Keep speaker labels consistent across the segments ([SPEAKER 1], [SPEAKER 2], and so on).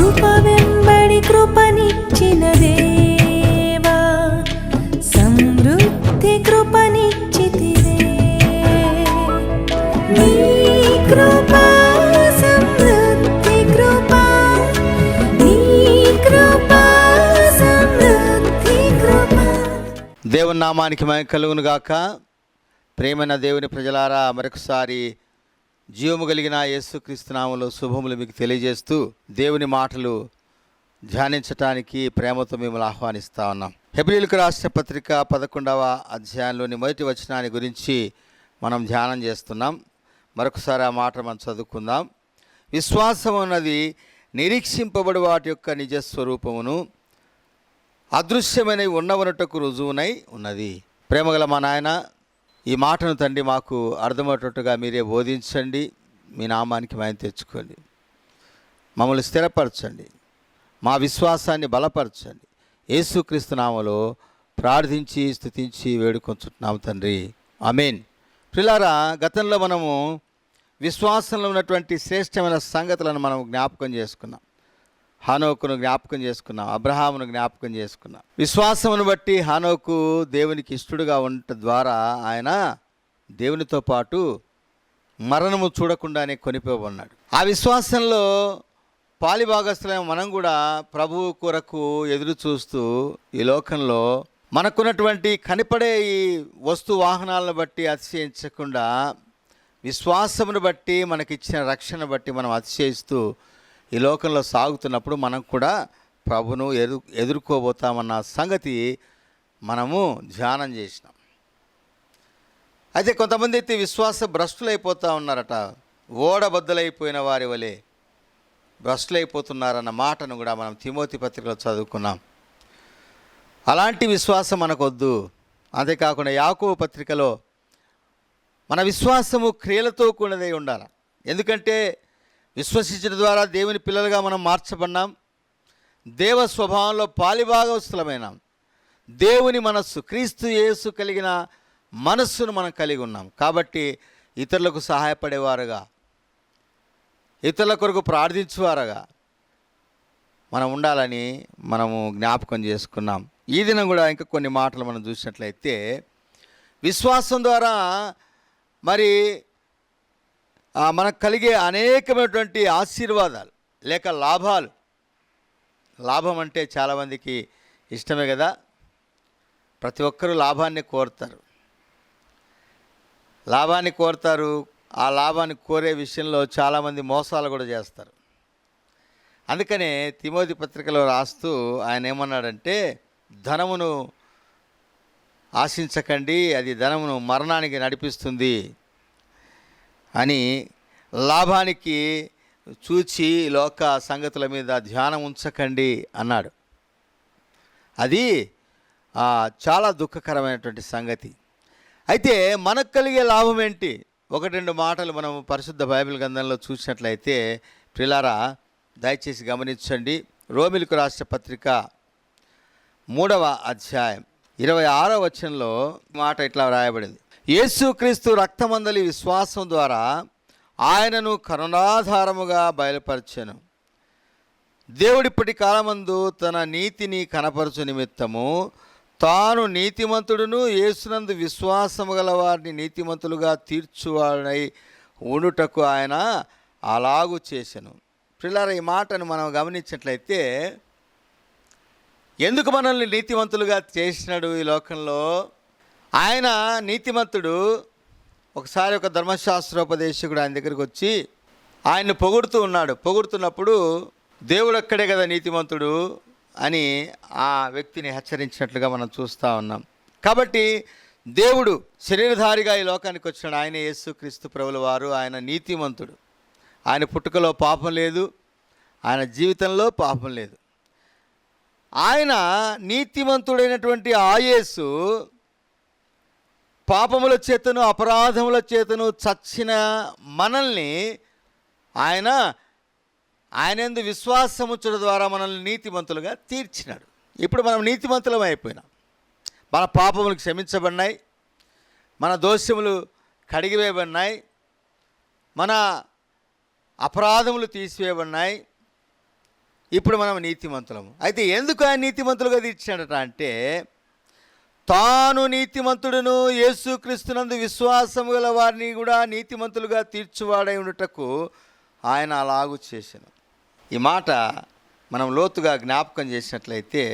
[SPEAKER 1] కృప వెంబడి కృపనిచ్చిన దేవా సమృద్ధి కృపనిచ్చితివే. నీ కృప సమృద్ధి కృప నీ కృప సమృద్ధి కృప.
[SPEAKER 2] దేవుని నామానికి మహిమ కలుగును గాక ప్రేమైన దేవుని ప్రజలారా మరొకసారి జీవము కలిగిన యేసుక్రీస్తునామంలో శుభములు మీకు తెలియజేస్తూ దేవుని మాటలు ధ్యానించటానికి ప్రేమతో మిమ్మల్ని ఆహ్వానిస్తా ఉన్నాం. హెబ్రిల్కు రాష్ట్ర పత్రిక పదకొండవ అధ్యాయంలోని మొదటి వచనాన్ని గురించి మనం ధ్యానం చేస్తున్నాం. మరొకసారి ఆ మాట మనం చదువుకుందాం. విశ్వాసం అన్నది నిరీక్షింపబడి వాటి యొక్క నిజ స్వరూపమును అదృశ్యమైన ఉన్నవనటకు రుజువునై ఉన్నది. ప్రేమగల మా నాయన ఈ మాటను తండ్రి మాకు అర్థమయ్యేటట్టుగా మీరే బోధించండి మీ నామానికి మాయం తెచ్చుకోండి. మమ్మల్ని స్థిరపరచండి మా విశ్వాసాన్ని బలపరచండి. యేసుక్రీస్తు నామలో ప్రార్థించి స్థుతించి వేడుకొంచుతున్నాము తండ్రి. అమేన్ పిల్లారా గతంలో మనము విశ్వాసంలో ఉన్నటువంటి శ్రేష్టమైన సంగతులను మనం జ్ఞాపకం చేసుకున్నాం. హానోకును జ్ఞాపకం చేసుకున్నాం అబ్రహామును జ్ఞాపకం చేసుకున్నాం. విశ్వాసమును బట్టి హానోకు దేవునికి ఇష్టడుగా ఉండటం ద్వారా ఆయన దేవునితో పాటు మరణము చూడకుండానే కొనిపోబన్నాడు ఆ విశ్వాసంలో పాలిభాగస్థులైన మనం కూడా ప్రభువు కొరకు ఎదురు చూస్తూ ఈ లోకంలో మనకున్నటువంటి కనిపడే ఈ వస్తు వాహనాలను బట్టి అతిశయించకుండా విశ్వాసమును బట్టి మనకిచ్చిన రక్షణ బట్టి మనం అతిశయిస్తూ ఈ లోకంలో సాగుతున్నప్పుడు మనం కూడా ప్రభును ఎదు ఎదుర్కోబోతామన్న సంగతి మనము ధ్యానం చేసినాం. అయితే కొంతమంది అయితే విశ్వాస భ్రష్టులైపోతూ ఉన్నారట. ఓడబద్దలైపోయిన వారి వలె భ్రష్టులైపోతున్నారన్న మాటను కూడా మనం తిమోతి పత్రికలో చదువుకున్నాం. అలాంటి విశ్వాసం మనకొద్దు. అంతేకాకుండా యాకోబు పత్రికలో మన విశ్వాసము క్రియలతో కూడినదై ఉండాలి. ఎందుకంటే విశ్వసించడం ద్వారా దేవుని పిల్లలుగా మనం మార్చబడినాం. దేవ స్వభావంలో పాలిభాగవస్తులమైనాం దేవుని మనస్సు క్రీస్తు యేసు కలిగిన మనస్సును మనం కలిగి ఉన్నాం. కాబట్టి ఇతరులకు సహాయపడేవారుగా ఇతరుల కొరకు ప్రార్థించేవారుగా మనం ఉండాలని మనము జ్ఞాపకం చేసుకున్నాం. ఈ దినం కూడా ఇంకా కొన్ని మాటలు మనం చూసినట్లయితే విశ్వాసం ద్వారా మరి మనకు కలిగే అనేకమైనటువంటి ఆశీర్వాదాలు లేక లాభాలు. లాభం అంటే చాలామందికి ఇష్టమే కదా. ప్రతి ఒక్కరూ లాభాన్ని కోరుతారు. లాభాన్ని కోరుతారు. ఆ లాభాన్ని కోరే విషయంలో చాలామంది మోసాలు కూడా చేస్తారు. అందుకనే తిమోతి పత్రికలో రాస్తూ ఆయన ఏమన్నాడంటే ధనమును ఆశించకండి అది ధనమును మరణానికి నడిపిస్తుంది. అని లాభానికి చూచి లోక సంగతుల మీద ధ్యానం ఉంచకండి అన్నాడు. అది చాలా దుఃఖకరమైనటువంటి సంగతి. అయితే మనకు కలిగే లాభం ఏంటి? ఒకటి రెండు మాటలు మనం పరిశుద్ధ బైబిల్ గ్రంథంలో చూసినట్లయితే ప్రిలారా దయచేసి గమనించండి. రోమిలకు రాష్ట్ర పత్రిక మూడవ అధ్యాయం ఇరవై ఆరో వచనంలో మాట ఇట్లా వ్రాయబడింది. యేసుక్రీస్తు రక్తమందలి విశ్వాసం ద్వారా ఆయనను కరుణాధారముగా బయలుపరచను. దేవుడిప్పటి కాలమందు తన నీతిని కనపరచు నిమిత్తము తాను నీతిమంతుడును యేసునందు విశ్వాసము గల వారిని నీతిమంతులుగా తీర్చువాడై ఉండుటకు ఆయన అలాగు చేశాను. పిల్లల ఈ మాటను మనం గమనించినట్లయితే ఎందుకు మనల్ని నీతిమంతులుగా చేసినాడు ఈ లోకంలో? ఆయన నీతిమంతుడు. ఒకసారి ఒక ధర్మశాస్త్రోపదేశకుడు ఆయన దగ్గరికి వచ్చి ఆయన్ని పొగుడుతూ ఉన్నాడు. పొగుడుతున్నప్పుడు దేవుడు అక్కడే కదా నీతిమంతుడు అని ఆ వ్యక్తిని హెచ్చరించినట్లుగా మనం చూస్తూ ఉన్నాం. కాబట్టి దేవుడు శరీరధారిగా ఈ లోకానికి వచ్చినాడు. ఆయన యేసుక్రీస్తు ప్రభుల వారు ఆయన నీతిమంతుడు. ఆయన పుట్టుకలో పాపం లేదు. ఆయన జీవితంలో పాపం లేదు. ఆయన నీతిమంతుడైనటువంటి ఆయేసు పాపముల చేతను అపరాధముల చేతను చచ్చిన మనల్ని ఆయన ఆయనందు విశ్వాసముచ్చడం ద్వారా మనల్ని నీతిమంతులుగా తీర్చినాడు. ఇప్పుడు మనం నీతిమంతులం అయిపోయినాం. మన పాపములు క్షమించబడినాయి. మన దోషములు కడిగివేయబడినాయి. మన అపరాధములు తీసివేయబడినాయి. ఇప్పుడు మనం నీతిమంతులము. అయితే ఎందుకు ఆయన నీతిమంతులుగా తీర్చినట అంటే తాను నీతిమంతుడును యేసుక్రీస్తునందు విశ్వాసము గల వారిని కూడా నీతిమంతులుగా తీర్చువాడై ఉండటకు ఆయన అలాగు చేశాను ఈ మాట మనం లోతుగా జ్ఞాపకం చేసినట్లయితే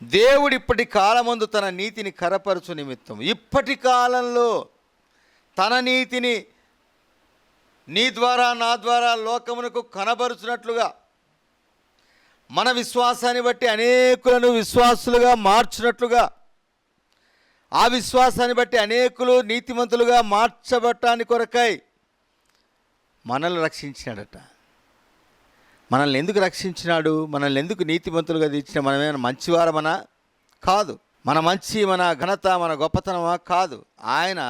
[SPEAKER 2] దేవుడు ఇప్పటి కాలమందు తన నీతిని కరపరచు నిమిత్తం ఇప్పటి కాలంలో తన నీతిని నీ ద్వారా నా ద్వారా లోకమునకు కనబరుచున్నట్లుగా మన విశ్వాసాన్ని బట్టి అనేకులను విశ్వాసులుగా మార్చినట్లుగా ఆ విశ్వాసాన్ని బట్టి అనేకులు నీతిమంతులుగా మార్చబట్టాని కొరకై మనల్ని రక్షించినాడట. మనల్ని ఎందుకు రక్షించినాడు? మనల్ని ఎందుకు నీతిమంతులుగా తీర్చిన? మనమేమైనా మంచివారమనా? కాదు. మన మంచి మన ఘనత మన గొప్పతనమా? కాదు. ఆయన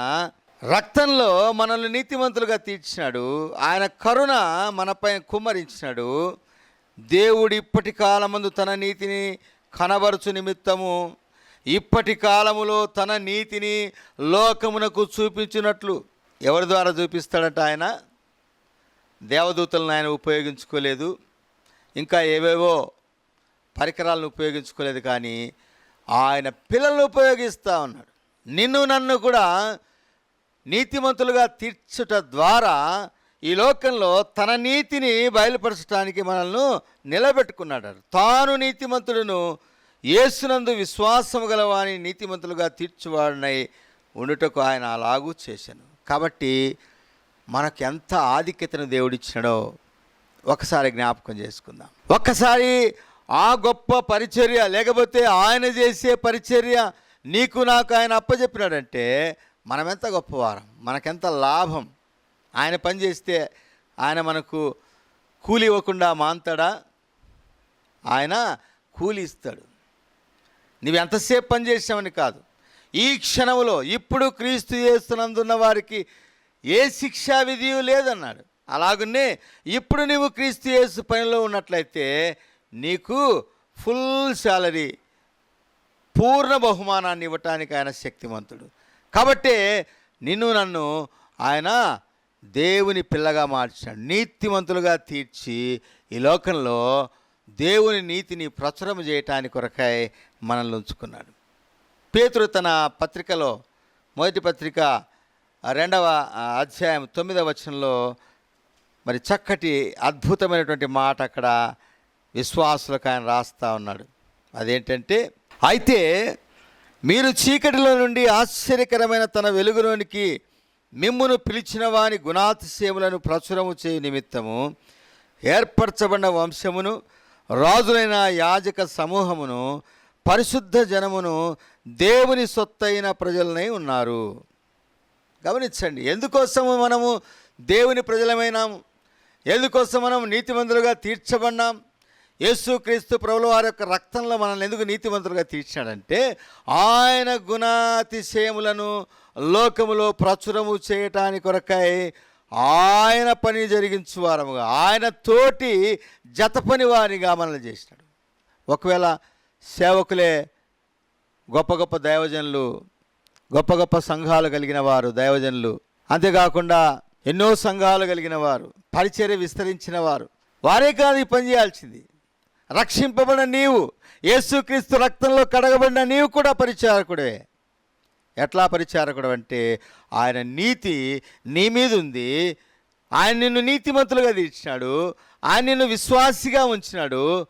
[SPEAKER 2] రక్తంలో మనల్ని నీతిమంతులుగా తీర్చినాడు. ఆయన కరుణ మనపై కుమ్మరించినాడు. దేవుడు ఇప్పటి కాలమందు తన నీతిని కనబరుచు నిమిత్తము ఇప్పటి కాలములో తన నీతిని లోకమునకు చూపించినట్లు ఎవరి ద్వారా చూపిస్తాడట ఆయన? దేవదూతలను ఆయన ఉపయోగించుకోలేదు. ఇంకా ఏవేవో పరికరాలను ఉపయోగించుకోలేదు కానీ ఆయన పిల్లలను ఉపయోగిస్తూ ఉన్నాడు. నిన్ను నన్ను కూడా నీతిమంతులుగా తీర్చుట ద్వారా ఈ లోకంలో తన నీతిని బయలుపరచడానికి మనల్ని నిలబెట్టుకున్నాడు. తాను నీతిమంతుడును యేసునందు విశ్వాసము గలవాని నీతిమంతులుగా తీర్చువాడినై ఉండుటకు ఆయన అలాగూ చేశాను. కాబట్టి మనకు ఎంత ఆధిక్యతను దేవుడిచ్చినాడో ఒకసారి జ్ఞాపకం చేసుకుందాం. ఒక్కసారి ఆ గొప్ప పరిచర్య లేకపోతే ఆయన చేసే పరిచర్య నీకు నాకు ఆయన అప్పచెప్పినాడంటే మనమెంత గొప్పవారం మనకెంత లాభం. ఆయన పని చేస్తే ఆయన మనకు కూలి ఇవ్వకుండా మాంతాడా? ఆయన కూలి ఇస్తాడు నువ్వు ఎంతసేపు పనిచేసావని కాదు. ఈ క్షణంలో ఇప్పుడు క్రీస్తు చేస్తున్నందున్న వారికి ఏ శిక్షా విధియు లేదన్నాడు. అలాగనే ఇప్పుడు నువ్వు క్రీస్తు చేసు పనిలో ఉన్నట్లయితే నీకు ఫుల్ శాలరీ పూర్ణ బహుమానాన్ని ఇవ్వటానికి ఆయన శక్తిమంతుడు. కాబట్టి నిన్ను నన్ను ఆయన దేవుని పిల్లగా మార్చాడు నీతివంతులుగా తీర్చి ఈ లోకంలో దేవుని నీతిని ప్రచురం చేయటానికి కొరకై మనల్ని ఉంచుకున్నాడు. పేతురు తన పత్రికలో మొదటి పత్రిక రెండవ అధ్యాయం తొమ్మిదవ వచనంలో మరి చక్కటి అద్భుతమైనటువంటి మాట అక్కడ విశ్వాసులకు ఆయన రాస్తా ఉన్నాడు. అదేంటంటే అయితే మీరు చీకటిలో నుండి ఆశ్చర్యకరమైన తన వెలుగులోనికి మిమ్మును పిలిచిన వాని గుణాతిశయములను ప్రచురము చేయు నిమిత్తము ఏర్పరచబడిన వంశమును రాజులైన యాజక సమూహమును పరిశుద్ధ జనమును దేవుని సొత్తైన ప్రజలనై ఉన్నారు. గమనించండి ఎందుకోసము మనము దేవుని ప్రజలమైనాము ఎందుకోసం మనం నీతిమంతులుగా తీర్చబడినాం? యేసుక్రీస్తు ప్రభుల వారి యొక్క రక్తంలో మనల్ని ఎందుకు నీతిమంతులుగా తీర్చాడంటే ఆయన గుణాతిశయములను లోకములో ప్రచురము చేయటానికి కొరకై ఆయన పని జరిగించు వారముగా ఆయన తోటి జత పని వారిగా మనల్ని చేసినాడు. ఒకవేళ సేవకులే గొప్ప గొప్ప దైవజనులు గొప్ప గొప్ప సంఘాలు కలిగిన వారు దైవజనులు. అంతేకాకుండా ఎన్నో సంఘాలు కలిగిన వారు పరిచర్య విస్తరించిన వారు. వారే కాదు ఈ పని చేయాల్సింది. రక్షింపబడిన నీవు యేసుక్రీస్తు రక్తంలో కడగబడిన నీవు కూడా పరిచారకుడే ఎట్లా పరిచారకుడు అంటే ఆయన నీతి నీ మీద ఉంది ఆయన నిన్ను నీతిమంతులుగా తీర్చినాడు ఆయన నిన్ను విశ్వాసిగా ఉంచినాడు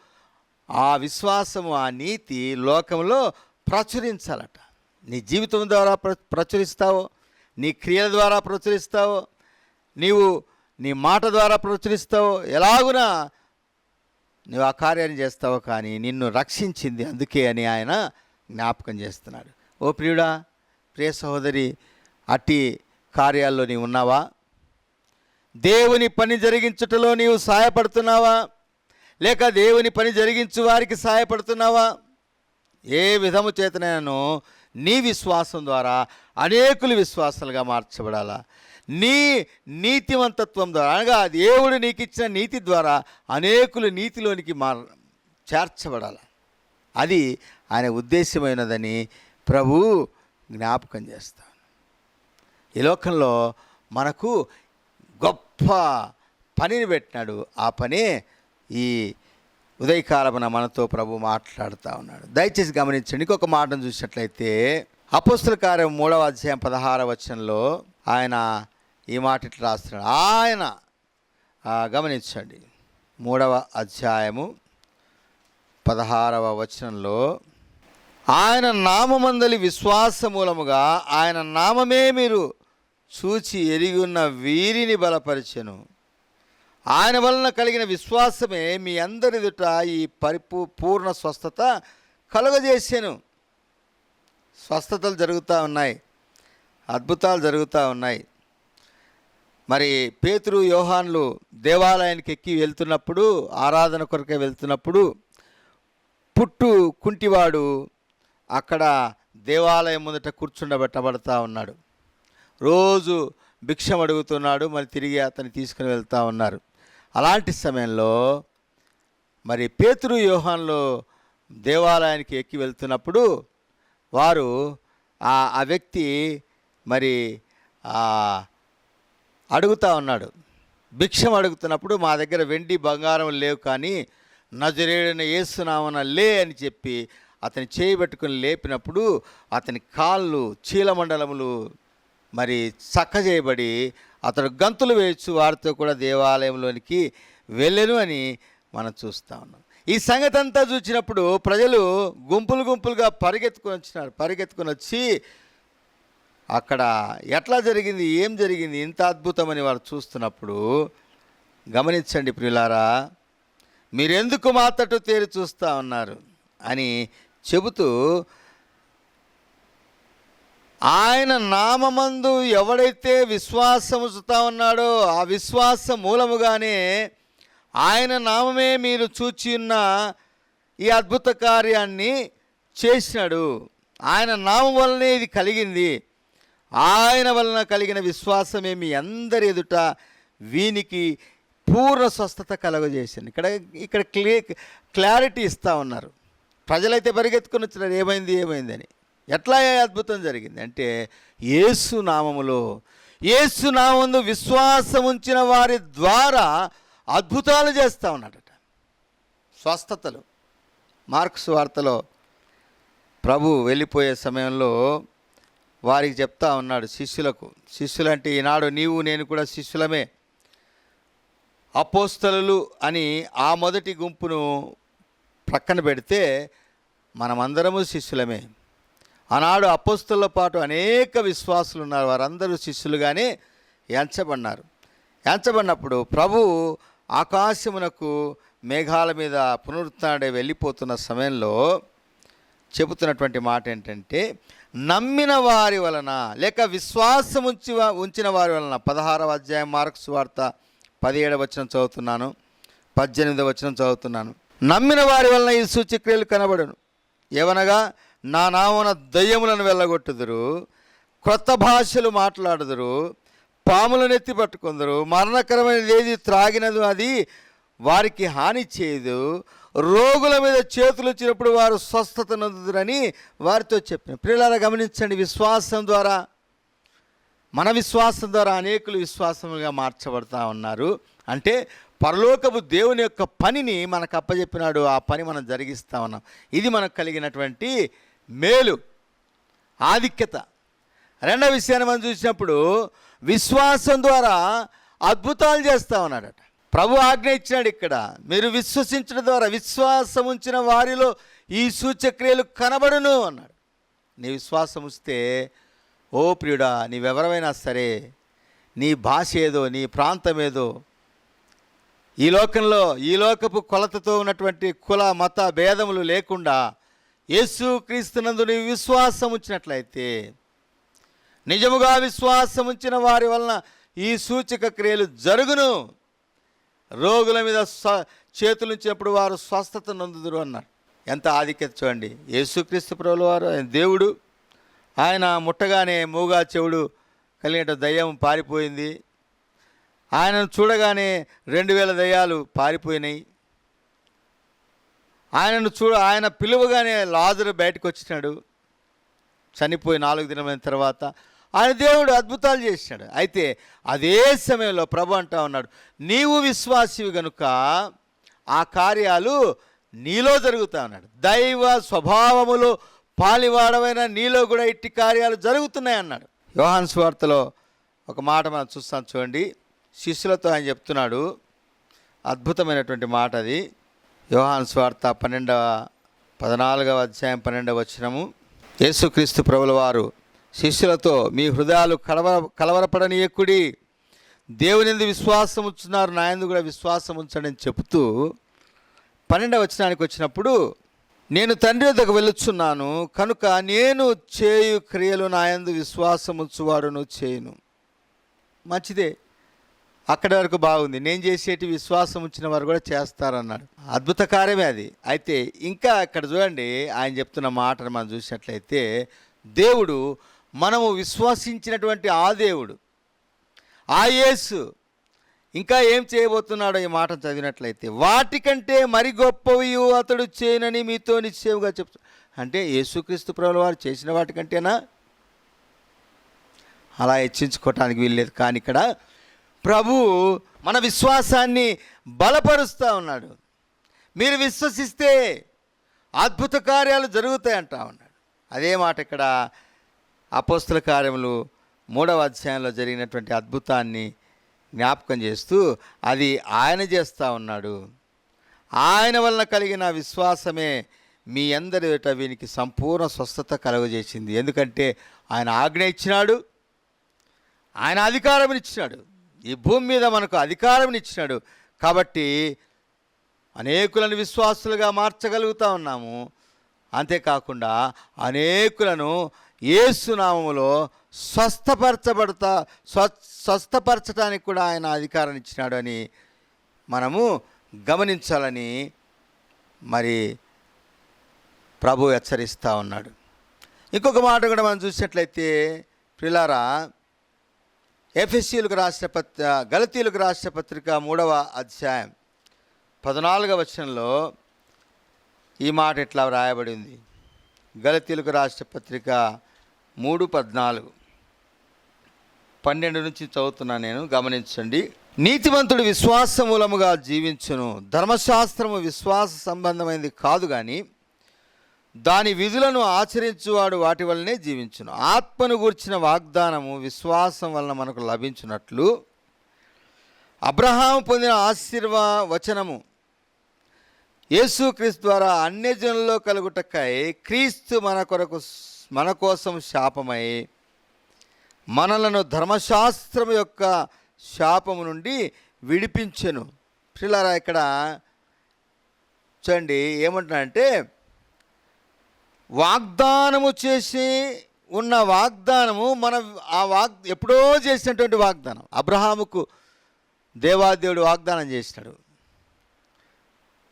[SPEAKER 2] ఆ విశ్వాసము ఆ నీతి లోకంలో ప్రచురించాలట. నీ జీవితం ద్వారా ప్ర ప్రచురిస్తావో నీ క్రియల ద్వారా ప్రచురిస్తావో నీవు నీ మాట ద్వారా ప్రచురిస్తావో ఎలాగునా నువ్వు ఆ కార్యాన్ని చేస్తావో కానీ నిన్ను రక్షించింది అందుకే అని ఆయన జ్ఞాపకం చేస్తున్నాడు. ఓ ప్రియుడా ప్రియ సహోదరి అట్టి కార్యాల్లో నీవు ఉన్నావా దేవుని పని జరిగించుటలో నీవు సహాయపడుతున్నావా? లేక దేవుని పని జరిగించు వారికి సహాయపడుతున్నావా? ఏ విధము చేతనైనాను నీ విశ్వాసం ద్వారా అనేకులు విశ్వాసాలుగా మార్చబడాలా? నీ నీతివంతత్వం ద్వారా అనగా దేవుడు నీకు ఇచ్చిన నీతి ద్వారా అనేకులు నీతిలోనికి మార్ చేర్చబడాల. అది ఆయన ఉద్దేశమైనదని ప్రభు జ్ఞాపకం చేస్తాను ఈ లోకంలో మనకు గొప్ప పనిని పెట్టినాడు. ఆ పనే ఈ ఉదయకాలమున మనతో ప్రభు మాట్లాడుతూ ఉన్నాడు. దయచేసి గమనించండి ఇంకొక మాటను చూసినట్లయితే అపోస్తుల కార్యం మూడవ అధ్యాయం పదహార వచనంలో ఆయన ఈ మాట ఇట్లా రాస్తున్నాడు. ఆయన గమనించండి మూడవ అధ్యాయము పదహారవ వచనంలో ఆయన నామమందలి విశ్వాస మూలముగా ఆయన నామమే మీరు చూచి ఎరిగి ఉన్న వీరిని బలపరిచెను. ఆయన వలన కలిగిన విశ్వాసమే మీ అందరి ఎదుట ఈ పరిపూ పూర్ణ స్వస్థత కలుగజేసాను. స్వస్థతలు జరుగుతూ ఉన్నాయి. అద్భుతాలు జరుగుతూ ఉన్నాయి. మరి పేతురు యోహాన్లు దేవాలయానికి ఎక్కి వెళ్తున్నప్పుడు ఆరాధన కొరకే వెళ్తున్నప్పుడు పుట్టు కుంటివాడు అక్కడ దేవాలయం ముందట కూర్చుండబెట్టబడతా ఉన్నాడు. రోజు భిక్షం అడుగుతున్నాడు మరి తిరిగి అతన్ని తీసుకుని వెళ్తూ ఉన్నారు. అలాంటి సమయంలో మరి పేతురు వ్యూహంలో దేవాలయానికి ఎక్కి వెళ్తున్నప్పుడు వారు ఆ ఆ వ్యక్తి మరి అడుగుతూ అడుగుతా ఉన్నాడు. భిక్షం అడుగుతున్నప్పుడు మా దగ్గర వెండి బంగారం లేవు కానీ నజరేడిన ఏసునామన లే అని చెప్పి అతని చేయబెట్టుకుని లేపినప్పుడు అతని కాళ్ళు చీలమండలములు మరి చక్కజేయబడి అతడు గంతులు వేయచ్చు వారితో కూడా దేవాలయంలోనికి వెళ్ళెను అని మనం చూస్తా ఉన్నాం. ఈ సంగతి అంతా చూసినప్పుడు ప్రజలు గుంపులు గుంపులుగా పరిగెత్తుకొని వచ్చినారు. పరిగెత్తుకొని వచ్చి అక్కడ ఎట్లా జరిగింది ఏం జరిగింది ఇంత అద్భుతమని వారు చూస్తున్నప్పుడు గమనించండి ప్రియులారా మీరెందుకు మాతటు తేరి చూస్తూ ఉన్నారు అని చెబుతూ ఆయన నామమందు ఎవడైతే విశ్వాసముచుతా ఉన్నాడో ఆ విశ్వాస మూలముగానే ఆయన నామమే మీరు చూచి ఉన్న ఈ అద్భుత కార్యాన్ని చేసినాడు. ఆయన నామం వలనే ఇది కలిగింది. ఆయన వలన కలిగిన విశ్వాసమే మీ అందరి ఎదుట వీనికి పూర్ణ స్వస్థత కలగజేసింది. ఇక్కడ ఇక్కడ క్లియర్ క్లారిటీ ఇస్తూ ఉన్నారు. ప్రజలైతే పరిగెత్తుకుని వచ్చినారు. ఏమైంది ఏమైంది అని. ఎట్లా అద్భుతం జరిగింది? అంటే యేసు నామములో యేసు నామందు విశ్వాసం ఉంచిన వారి ద్వారా అద్భుతాలు చేస్తూ ఉన్నాడట. స్వస్థతలు. మార్క్స్ వార్తలో ప్రభు వెళ్ళిపోయే సమయంలో వారికి చెప్తా ఉన్నాడు శిష్యులకు శిష్యులంటే ఈనాడు నీవు నేను కూడా శిష్యులమే. అపోస్తలు అని ఆ మొదటి గుంపును ప్రక్కన పెడితే మనమందరము శిష్యులమే. ఆనాడు అపోస్తుల పాటు అనేక విశ్వాసులు ఉన్నారు. వారందరూ శిష్యులుగానే ఎంచబడినారు. ఎంచబడినప్పుడు ప్రభు ఆకాశమునకు మేఘాల మీద పునరుత్డే వెళ్ళిపోతున్న సమయంలో చెబుతున్నటువంటి మాట ఏంటంటే నమ్మిన వారి వలన లేక విశ్వాసం ఉంచి ఉంచిన వారి వలన పదహారవ అధ్యాయం మార్క్స్ వార్త పదిహేడవ వచనం చదువుతున్నాను పద్దెనిమిదవ వచనం చదువుతున్నాను. నమ్మిన వారి వలన ఈ సూచక్రియలు కనబడును. ఏవనగా నా నామన దయ్యములను వెళ్ళగొట్టుదురు క్రొత్త భాషలు మాట్లాడుదురు పాములను ఎత్తి పట్టుకుందరు మరణకరమైనది ఏది త్రాగినదు అది వారికి హాని చేయదు రోగుల మీద చేతులు వచ్చినప్పుడు వారు స్వస్థత నొందుదురని వారితో చెప్పిన. పిల్లల గమనించండి విశ్వాసం ద్వారా మన విశ్వాసం ద్వారా అనేకులు విశ్వాసములుగా మార్చబడతా ఉన్నారు. అంటే పరలోకపు దేవుని యొక్క పనిని మనకు అప్పజెప్పినాడు ఆ పని మనం జరిగిస్తా ఉన్నాం. ఇది మనకు కలిగినటువంటి మేలు ఆధిక్యత. రెండవ విషయాన్ని మనం చూసినప్పుడు విశ్వాసం ద్వారా అద్భుతాలు చేస్తా ఉన్నాడట. ప్రభు ఆజ్ఞ ఇచ్చినాడు ఇక్కడ. మీరు విశ్వసించడం ద్వారా విశ్వాసం ఉంచిన వారిలో ఈ సూచక్రియలు కనబడును అన్నాడు. నీ విశ్వాసం వస్తే ఓ ప్రియుడా నీవెవరమైనా సరే నీ భాష ఏదో నీ ప్రాంతం ఏదో ఈ లోకంలో ఈ లోకపు కొలతతో ఉన్నటువంటి కుల మత భేదములు లేకుండా యేసు క్రీస్తునందు నీ విశ్వాసం ఉంచినట్లయితే నిజముగా విశ్వాసం ఉంచిన వారి వలన ఈ సూచక క్రియలు జరుగును. రోగుల మీద స్వ చేతులు ఉంచినప్పుడు వారు స్వస్థత నొందుదురు అన్నారు. ఎంత ఆధిక్యత చూడండి. యేసుక్రీస్తు ప్రభుల వారు ఆయన దేవుడు. ఆయన ముట్టగానే మూగా చెవుడు కలిగిన దయ్యం పారిపోయింది. ఆయనను చూడగానే రెండు వేల దయ్యాలు పారిపోయినాయి. ఆయనను చూడ ఆయన పిలువగానే లాజరు బయటకు వచ్చినాడు. చనిపోయి నాలుగు దినమైన తర్వాత ఆయన దేవుడు అద్భుతాలు చేసినాడు. అయితే అదే సమయంలో ప్రభు అంటా ఉన్నాడు నీవు విశ్వాసివి గనుక ఆ కార్యాలు నీలో జరుగుతా ఉన్నాడు దైవ స్వభావములు పాలివాడమైన నీలో కూడా ఇట్టి కార్యాలు జరుగుతున్నాయి అన్నాడు. యోహాన్ స్వార్తలో ఒక మాట మనం చూస్తాం చూడండి. శిష్యులతో ఆయన చెప్తున్నాడు. అద్భుతమైనటువంటి మాట అది. యోహాన్ స్వార్త పన్నెండవ పద్నాలుగవ అధ్యాయం పన్నెండవ వచనము. యేసుక్రీస్తు ప్రభుల వారు శిష్యులతో మీ హృదయాలు కలవర కలవరపడనీయకుడి దేవుని విశ్వాసం ఉంచున్నారు నాయందు కూడా విశ్వాసం ఉంచండి అని చెబుతూ పన్నెండవ వచనానికి వచ్చినప్పుడు నేను తండ్రి వద్దకు వెళ్ళుచున్నాను కనుక నేను చేయు క్రియలు నాయందు విశ్వాసం ఉంచువాడును చేయను. మంచిదే. అక్కడి వరకు బాగుంది. నేను చేసేటి విశ్వాసం ఉంచిన వారు కూడా చేస్తారన్నాడు. అద్భుత కార్యమే అది. అయితే ఇంకా అక్కడ చూడండి ఆయన చెప్తున్న మాటను మనం చూసినట్లయితే దేవుడు మనము విశ్వసించినటువంటి ఆ దేవుడు ఆ యేసు ఇంకా ఏం చేయబోతున్నాడో ఈ మాట చదివినట్లయితే వాటికంటే మరి గొప్పవి అతడు చేయనని మీతో నిశ్చయముగా చెప్తు అంటే యేసుక్రీస్తు ప్రభుల వారు చేసిన వాటికంటేనా? అలా హెచ్చించుకోవటానికి వీల్లేదు. కానీ ఇక్కడ ప్రభు మన విశ్వాసాన్ని బలపరుస్తూ ఉన్నాడు. మీరు విశ్వసిస్తే అద్భుత కార్యాలు జరుగుతాయి అంటా ఉన్నాడు. అదే మాట ఇక్కడ అపోస్తుల కార్యములు మూడవ అధ్యాయంలో జరిగినటువంటి అద్భుతాన్ని జ్ఞాపకం చేస్తూ అది ఆయన చేస్తూ ఉన్నాడు. ఆయన వలన కలిగిన విశ్వాసమే మీ అందరి వీనికి సంపూర్ణ స్వస్థత కలుగజేసింది. ఎందుకంటే ఆయన ఆజ్ఞ ఇచ్చినాడు. ఆయన అధికారం ఇచ్చినాడు ఈ భూమి మీద మనకు అధికారం ఇచ్చినాడు. కాబట్టి అనేకులను విశ్వాసులుగా మార్చగలుగుతా ఉన్నాము. అంతేకాకుండా అనేకులను ఏసునామములో స్వస్థపరచబడతా స్వ స్వస్థపరచడానికి కూడా ఆయన అధికారం ఇచ్చినాడు అని మనము గమనించాలని మరి ప్రభు హెచ్చరిస్తూ ఉన్నాడు. ఇంకొక మాట కూడా మనం చూసినట్లయితే ప్రిలారా ఎఫ్ఎస్సీలకు రాసిన పత్ర గలతీలకు రాసిన పత్రిక మూడవ అధ్యాయం పద్నాలుగవ వచనంలో ఈ మాట ఇట్లా వ్రాయబడి ఉంది గలతీలకు రాసిన పత్రిక మూడు పద్నాలుగు. పన్నెండు నుంచి చదువుతున్నాను నేను గమనించండి. నీతివంతుడు విశ్వాస మూలముగా జీవించును. ధర్మశాస్త్రము విశ్వాస సంబంధమైనది కాదు కానీ దాని విధులను ఆచరించువాడు వాటి వల్లనే జీవించును. ఆత్మను గూర్చిన వాగ్దానము విశ్వాసం వలన మనకు లభించినట్లు అబ్రహాం పొందిన ఆశీర్వా వచనము. యేసుక్రీస్తు ద్వారా అన్యజనుల్లో కలుగుటకై క్రీస్తు మన కొరకు మన కోసం శాపమై మనలను ధర్మశాస్త్రం యొక్క శాపము నుండి విడిపించెను. పిల్లరా ఇక్కడ చూడండి ఏమంటున్నాడంటే వాగ్దానము చేసి ఉన్న వాగ్దానము మన ఆ వాగ్ ఎప్పుడో చేసినటువంటి వాగ్దానం. అబ్రహాముకు దేవాదేవుడు వాగ్దానం చేసినాడు.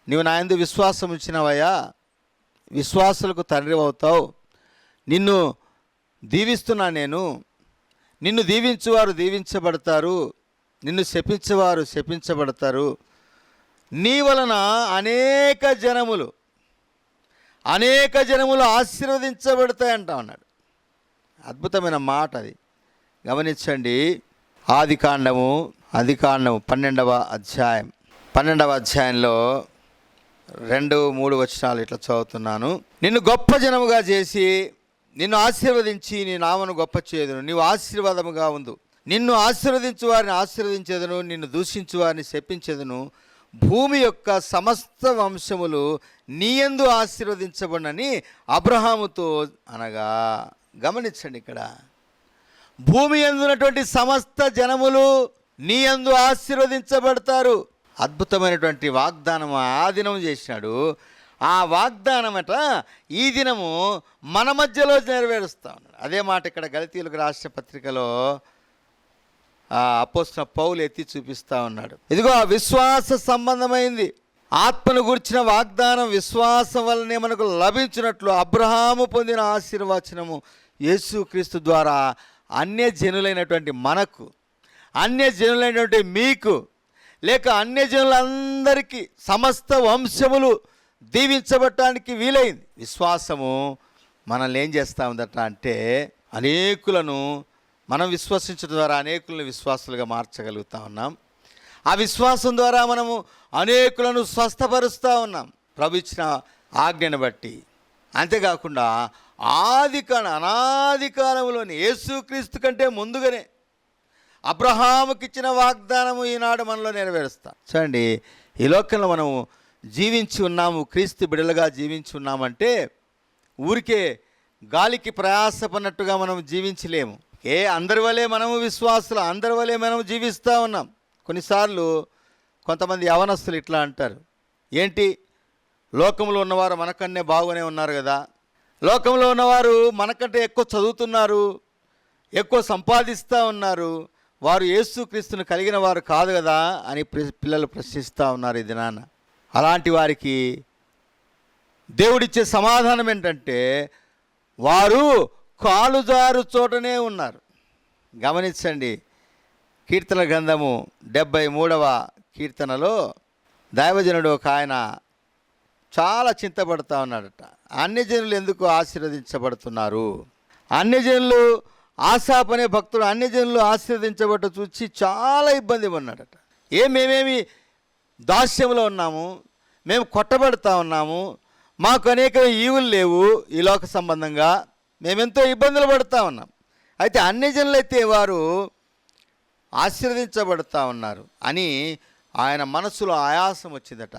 [SPEAKER 2] నీవు నా ఎందు విశ్వాసం ఇచ్చినవయ్యా విశ్వాసులకు తండ్రి అవుతావు. నిన్ను దీవిస్తున్నా నేను. నిన్ను దీవించేవారు దీవించబడతారు. నిన్ను శపించేవారు శపించబడతారు. నీ వలన అనేక జనములు అనేక జనములు ఆశీర్వదించబడతాయి అన్నాడు అద్భుతమైన మాట అది. గమనించండి ఆది కాండము ఆది కాండము పన్నెండవ అధ్యాయం. పన్నెండవ అధ్యాయంలో రెండు మూడు వచనాలు ఇట్లా చదువుతున్నాను. నిన్ను గొప్ప జనముగా చేసి నిన్ను ఆశీర్వదించి నీ నామను గొప్ప చేయదును నీవు ఆశీర్వాదముగా ఉండు. నిన్ను ఆశీర్వదించు వారిని ఆశీర్వదించేదను నిన్ను దూషించు వారిని శపించేదను. భూమి యొక్క సమస్త వంశములు నీయందు ఆశీర్వదించబడినని అబ్రహాముతో అనగా గమనించండి ఇక్కడ. భూమి ఎందున్నటువంటి సమస్త జనములు నీయందు ఆశీర్వదించబడతారు. అద్భుతమైనటువంటి వాగ్దానం ఆ దినం చేసినాడు. ఆ వాగ్దానమట ఈ దినము మన మధ్యలో నెరవేరుస్తా ఉన్నాడు. అదే మాట ఇక్కడ గలతీలకు రాష్ట్ర పత్రికలో అపోసిన పౌలు ఎత్తి చూపిస్తా ఉన్నాడు. ఇదిగో ఆ విశ్వాస సంబంధమైంది. ఆత్మను గురించిన వాగ్దానం విశ్వాసం వల్లనే మనకు లభించినట్లు అబ్రహాము పొందిన ఆశీర్వచనము యేసుక్రీస్తు ద్వారా అన్య జనులైనటువంటి మనకు అన్య జనులైనటువంటి మీకు లేక అన్య జనులందరికీ సమస్త వంశములు దీవించబడటానికి వీలైంది. విశ్వాసము మనల్ని ఏం చేస్తా ఉందట అంటే అనేకులను మనం విశ్వసించడం ద్వారా అనేకులను విశ్వాసులుగా మార్చగలుగుతా ఉన్నాం. ఆ విశ్వాసం ద్వారా మనము అనేకులను స్వస్థపరుస్తూ ఉన్నాం. ప్రభు ఇచ్చిన ఆజ్ఞను బట్టి. అంతేకాకుండా ఆది కాల అనాది కాలంలోని యేసుక్రీస్తు కంటే ముందుగానే అబ్రహాముకి ఇచ్చిన వాగ్దానము ఈనాడు మనలో నెరవేరుస్తాం. చూడండి ఈ లోకంలో మనము జీవించి ఉన్నాము క్రీస్తు బిడలుగా జీవించి ఉన్నామంటే ఊరికే గాలికి ప్రయాసపడినట్టుగా మనం జీవించలేము. ఏ అందరి వలె మనము విశ్వాసులు అందరి వలె మనము జీవిస్తూ ఉన్నాం. కొన్నిసార్లు కొంతమంది యవనస్తులు ఇట్లా అంటారు. ఏంటి? లోకంలో ఉన్నవారు మనకన్నే బాగునే ఉన్నారు కదా. లోకంలో ఉన్నవారు మనకంటే ఎక్కువ చదువుతున్నారు ఎక్కువ సంపాదిస్తూ ఉన్నారు. వారు యేసుక్రీస్తుని కలిగిన వారు కాదు కదా అని పిల్లలు ప్రశ్నిస్తూ ఉన్నారు ఇది నాన్న అలాంటి వారికి దేవుడిచ్చే సమాధానం ఏంటంటే వారు కాలుజారు చోటనే ఉన్నారు. గమనించండి కీర్తన గ్రంథము డెబ్భై మూడవ కీర్తనలో దైవజనుడు ఒక ఆయన చాలా చింతపడుతూ ఉన్నాడట. అన్ని జనులు ఎందుకు ఆశీర్వదించబడుతున్నారు? అన్ని జనులు భక్తుడు అన్ని జనులు ఆశీర్వదించబట్ట చూసి చాలా ఇబ్బంది ఉన్నాడట ఏ మేమేమి దాస్యంలో ఉన్నాము? మేము కొట్టబడుతూ ఉన్నాము? మాకు అనేక ఈవులు లేవు ఈ లోక సంబంధంగా? మేమెంతో ఇబ్బందులు పడుతూ ఉన్నాం. అయితే అన్ని జనులైతే వారు ఆశీర్వదించబడుతూ ఉన్నారు అని ఆయన మనసులో ఆయాసం వచ్చిందట.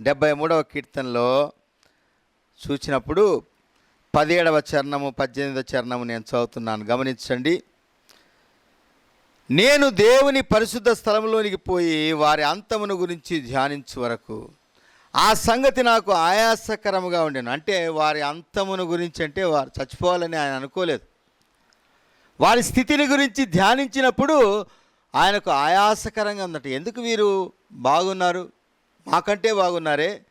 [SPEAKER 2] డెబ్బై మూడవ కీర్తనలో చూసినప్పుడు పదిహేడవ చరణము పద్దెనిమిదవ చరణము నేను చదువుతున్నాను. గమనించండి. నేను దేవుని పరిశుద్ధ స్థలంలోనికి పోయి వారి అంతమును గురించి ధ్యానించు వరకు ఆ సంగతి నాకు ఆయాసకరముగా ఉండేను. అంటే వారి అంతమును గురించి అంటే వారు చచ్చిపోవాలని ఆయన అనుకోలేదు. వారి స్థితిని గురించి ధ్యానించినప్పుడు ఆయనకు ఆయాసకరంగా ఉందట. ఎందుకు వీరు బాగున్నారు? మాకంటే బాగున్నారే?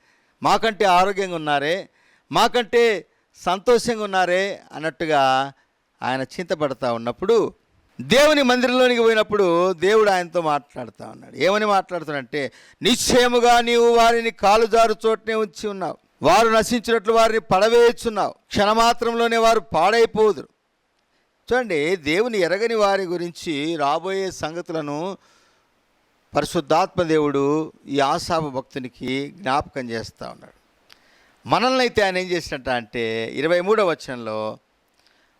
[SPEAKER 2] మాకంటే ఆరోగ్యంగా ఉన్నారే? మాకంటే సంతోషంగా ఉన్నారే? అన్నట్టుగా ఆయన చింతపడతా ఉన్నప్పుడు దేవుని మందిరంలోనికి పోయినప్పుడు దేవుడు ఆయనతో మాట్లాడుతూ ఉన్నాడు. ఏమని మాట్లాడుతున్నాడంటే నిశ్చయముగా నీవు వారిని కాలుజారు చోటనే ఉంచి ఉన్నావు. వారు నశించినట్లు వారిని పడవేయుచున్నావు. క్షణమాత్రంలోనే వారు పాడైపోదురు. చూడండి దేవుని ఎరగని వారి గురించి రాబోయే సంగతులను పరిశుద్ధాత్మ దేవుడు ఈ ఆశాప భక్తునికి జ్ఞాపకం చేస్తూ ఉన్నాడు. మనల్ని అయితే ఆయన ఏం చేసినట్ట అంటే ఇరవై మూడవ వచనంలో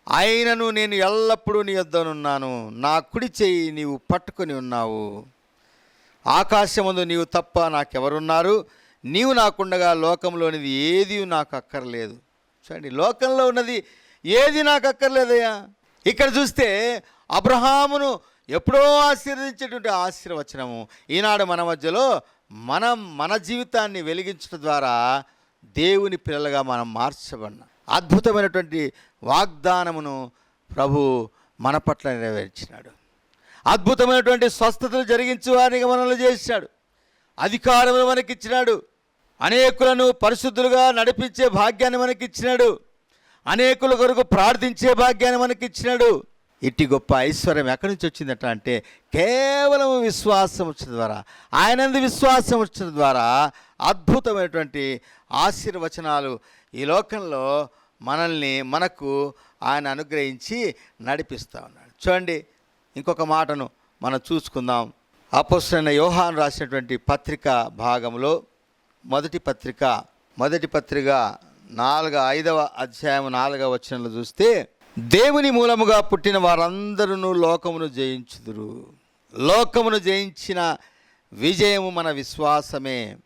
[SPEAKER 2] ఆయనను నేను ఎల్లప్పుడూ నీ యొద్దనున్నాను. నా కుడి చేయి నీవు పట్టుకొని ఉన్నావు. ఆకాశముందు నీవు తప్ప నాకెవరున్నారు? నీవు నాకుండగా లోకంలోనిది ఏది నాకు అక్కర్లేదు. చూడండి లోకంలో ఉన్నది ఏది నాకు అక్కర్లేదయ్యా. ఇక్కడ చూస్తే అబ్రహామును ఎప్పుడో ఆశీర్వదించేటువంటి ఆశీర్వచనము. ఈనాడు మన మధ్యలో మనం మన జీవితాన్ని వెలిగించడం ద్వారా దేవుని పిల్లలుగా మనం మార్చబడినాం. అద్భుతమైనటువంటి వాగ్దానమును ప్రభు మన పట్ల నెరవేర్చినాడు. అద్భుతమైనటువంటి స్వస్థతలు జరిగించు వారిని మనల్ని చేశాడు అధికారమును మనకిచ్చినాడు. అనేకులను పరిశుద్ధులుగా నడిపించే భాగ్యాన్ని మనకిచ్చినాడు. అనేకుల కొరకు ప్రార్థించే భాగ్యాన్ని మనకిచ్చినాడు. ఇట్టి గొప్ప ఐశ్వర్యం ఎక్కడి నుంచి వచ్చిందట అంటే కేవలం విశ్వాసం వచ్చిన ద్వారా ఆయనందు విశ్వాసం వచ్చిన ద్వారా అద్భుతమైనటువంటి ఆశీర్వచనాలు ఈ లోకంలో మనల్ని మనకు ఆయన అనుగ్రహించి నడిపిస్తూ ఉన్నాడు. చూడండి ఇంకొక మాటను మనం చూసుకుందాం. అపోసరైన యోహాన్ రాసినటువంటి పత్రిక భాగంలో మొదటి పత్రిక మొదటి పత్రిక నాలుగ ఐదవ అధ్యాయం నాలుగవ వచనంలో చూస్తే దేవుని మూలముగా పుట్టిన వారందరూ లోకమును జయించుదురు. లోకమును జయించిన విజయము మన విశ్వాసమే.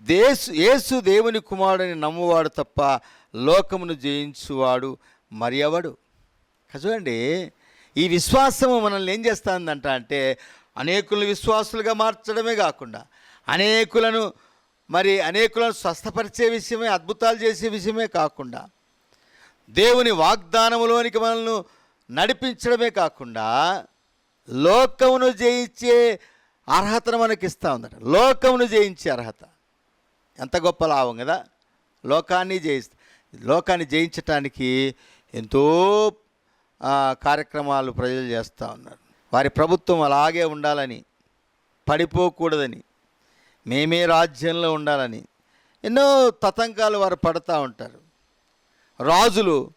[SPEAKER 2] దేశు యేసు దేవుని కుమారుడిని నమ్మువాడు తప్ప లోకమును జయించువాడు మరి ఎవడు? చూడండి ఈ విశ్వాసము మనల్ని ఏం చేస్తుందంట అంటే అనేకులను విశ్వాసులుగా మార్చడమే కాకుండా అనేకులను మరి అనేకులను స్వస్థపరిచే విషయమే అద్భుతాలు చేసే విషయమే కాకుండా దేవుని వాగ్దానములోనికి మనల్ని నడిపించడమే కాకుండా లోకమును జయించే అర్హతను మనకి ఇస్తూ ఉందట. లోకమును జయించే అర్హత. ఎంత గొప్ప లాభం కదా. లోకాన్ని జయిస్త లోకాన్ని జయించటానికి ఎంతో కార్యక్రమాలు ప్రజలు చేస్తూ ఉన్నారు. వారి ప్రభుత్వం అలాగే ఉండాలని పడిపోకూడదని మేమే రాజ్యంలో ఉండాలని ఎన్నో తతంకాలు వారు పడుతూ ఉంటారు. రాజులు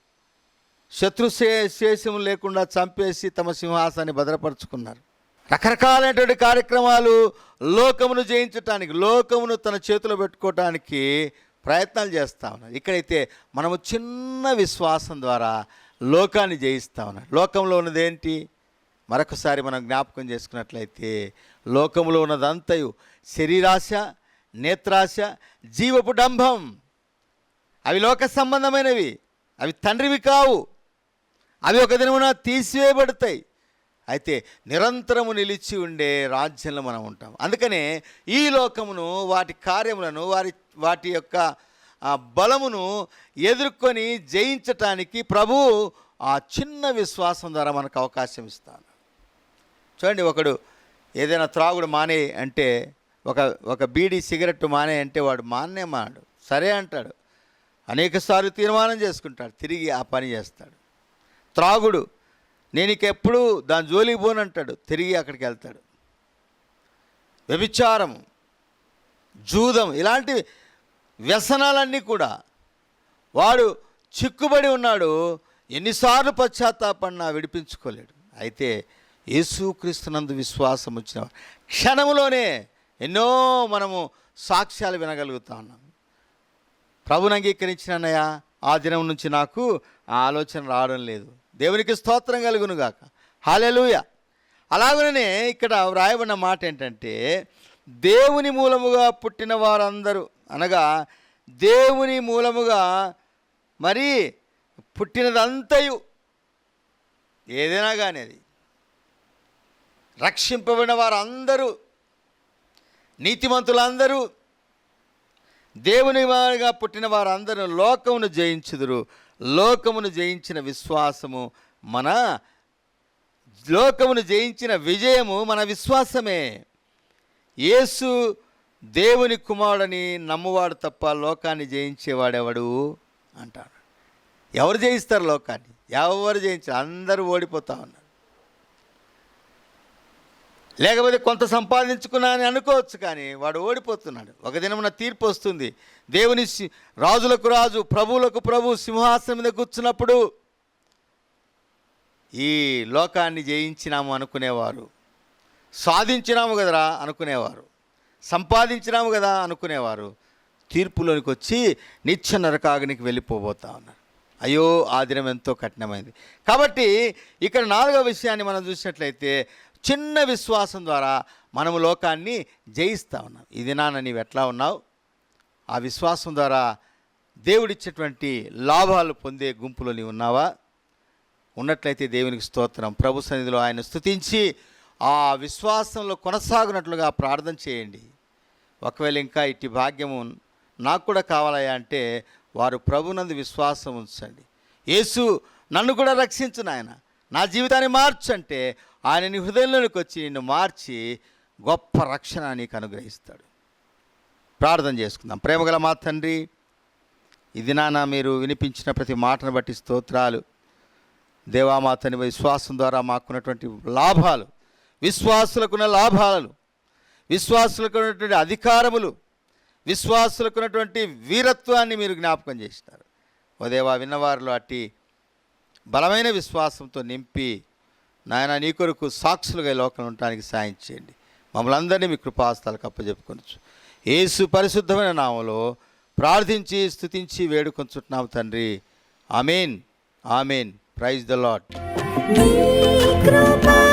[SPEAKER 2] శత్రు శేషం లేకుండా చంపేసి తమ సింహాసాన్ని భద్రపరుచుకున్నారు. రకరకాలైనటువంటి కార్యక్రమాలు లోకమును జయించటానికి లోకమును తన చేతిలో పెట్టుకోవటానికి ప్రయత్నాలు చేస్తా ఉన్నారు. ఇక్కడైతే మనము చిన్న విశ్వాసం ద్వారా లోకాన్ని జయిస్తా ఉన్నారు. లోకంలో ఉన్నది ఏంటి మరొకసారి మనం జ్ఞాపకం చేసుకున్నట్లయితే లోకంలో ఉన్నదంతయు శరీరాశ నేత్రాశ జీవపు డంభం. అవి లోక సంబంధమైనవి. అవి తండ్రివి కావు. అవి ఒక దినమున తీసివేయబడతాయి. అయితే నిరంతరము నిలిచి ఉండే రాజ్యంలో మనం ఉంటాం. అందుకనే ఈ లోకమును వాటి కార్యములను వారి వాటి యొక్క ఆ, బలమును ఎదుర్కొని జయించటానికి ప్రభు ఆ చిన్న విశ్వాసం ద్వారా మనకు అవకాశం ఇస్తాను చూడండి ఒకడు ఏదైనా త్రాగుడు మానే అంటే ఒక ఒక బీడీ సిగరెట్ మానే అంటే వాడు మాన్నే మాడు సరే అంటాడు. అనేకసార్లు తీర్మానం చేసుకుంటాడు. తిరిగి ఆ పని చేస్తాడు. త్రాగుడు నేను ఇక దాని జోలికి పోనంటాడు తిరిగి అక్కడికి వెళ్తాడు. వ్యభిచారం జూదం ఇలాంటి వ్యసనాలన్నీ కూడా వాడు చిక్కుబడి ఉన్నాడు ఎన్నిసార్లు పశ్చాత్తాపడినా విడిపించుకోలేడు. అయితే యేసుక్రీస్తునందు విశ్వాసం వచ్చిన క్షణంలోనే ఎన్నో మనము సాక్ష్యాలు వినగలుగుతా ఉన్నాం. ప్రభుని అంగీకరించినన్నయ్య ఆ దినం నుంచి నాకు ఆ ఆలోచన రావడం లేదు. దేవునికి స్తోత్రం కలుగును గాక. హాలెలూయ. అలాగనే ఇక్కడ వ్రాయబడిన మాట ఏంటంటే దేవుని మూలముగా పుట్టిన వారందరూ అనగా దేవుని మూలముగా మరి పుట్టినదంతయు ఏదైనా కానీ అది రక్షింపబడిన వారందరూ నీతిమంతులందరూ దేవుని వారిగా పుట్టిన వారందరూ లోకమును జయించుదురు. లోకమును జయించిన విశ్వాసము మన లోకమును జయించిన విజయము మన విశ్వాసమే. యేసు దేవుని కుమారుడని నమ్మువాడు తప్ప లోకాన్ని జయించేవాడెవడు? అంటాడు. ఎవరు జయిస్తారు లోకాన్ని? ఎవరు జయించారు? అందరూ ఓడిపోతా ఉన్నారు. లేకపోతే కొంత సంపాదించుకున్నా అని అనుకోవచ్చు కానీ వాడు ఓడిపోతున్నాడు. ఒక దినమున తీర్పు వస్తుంది. దేవుని రాజులకు రాజు ప్రభువులకు ప్రభు సింహాసనం మీద కూర్చున్నప్పుడు ఈ లోకాన్ని జయించినాము అనుకునేవారు. సాధించినాము కదరా అనుకునేవారు. సంపాదించినాము కదా అనుకునేవారు. తీర్పులోనికి వచ్చి నిత్య నరకాగ్నికి వెళ్ళిపోబోతా ఉన్నారు. అయ్యో ఆ దినం ఎంతో కఠినమైంది. కాబట్టి ఇక్కడ నాలుగో విషయాన్ని మనం చూసినట్లయితే చిన్న విశ్వాసం ద్వారా మనము లోకాన్ని జయిస్తా ఉన్నాం. ఇది నాన్న నీవు ఎట్లా ఉన్నావు? ఆ విశ్వాసం ద్వారా దేవుడిచ్చేటువంటి లాభాలు పొందే గుంపులో నీవు ఉన్నావా? ఉన్నట్లయితే దేవునికి స్తోత్రం. ప్రభు సన్నిధిలో ఆయన స్థుతించి ఆ విశ్వాసంలో కొనసాగునట్లుగా ప్రార్థన చేయండి. ఒకవేళ ఇంకా ఇట్టి భాగ్యము నాకు కూడా కావాలయా అంటే వారు ప్రభునందు విశ్వాసం ఉంచండి. యేసు నన్ను కూడా రక్షించు నాయన. నా జీవితాన్ని మార్చంటే ఆయన నీ హృదయంలోనికి వచ్చి నిన్ను మార్చి గొప్ప రక్షణ నీకు అనుగ్రహిస్తాడు. ప్రార్థన చేసుకుందాం. ప్రేమగల మా తండ్రి ఇది నాన్న మీరు వినిపించిన ప్రతి మాటను బట్టి స్తోత్రాలు. దేవామాతని విశ్వాసం ద్వారా మాకున్నటువంటి లాభాలు విశ్వాసులకున్న లాభాలు విశ్వాసులకు ఉన్నటువంటి అధికారములు విశ్వాసులకు ఉన్నటువంటి వీరత్వాన్ని మీరు జ్ఞాపకం చేసినారు. ఓ దేవా విన్నవారిలో అట్టి బలమైన విశ్వాసంతో నింపి నాయన నీ కొరకు సాక్షులుగా ఈ లోకంలో ఉండటానికి సాయం చేయండి. మమ్మల్ని అందరినీ మీ కృపాస్తాలకు అప్పచెప్పుకొనొచ్చు ఏసు పరిశుద్ధమైన నామంలో ప్రార్థించి స్థుతించి వేడుకొంచుతున్నాము తండ్రి. Amen. Amen. Praise the Lord
[SPEAKER 1] కృపా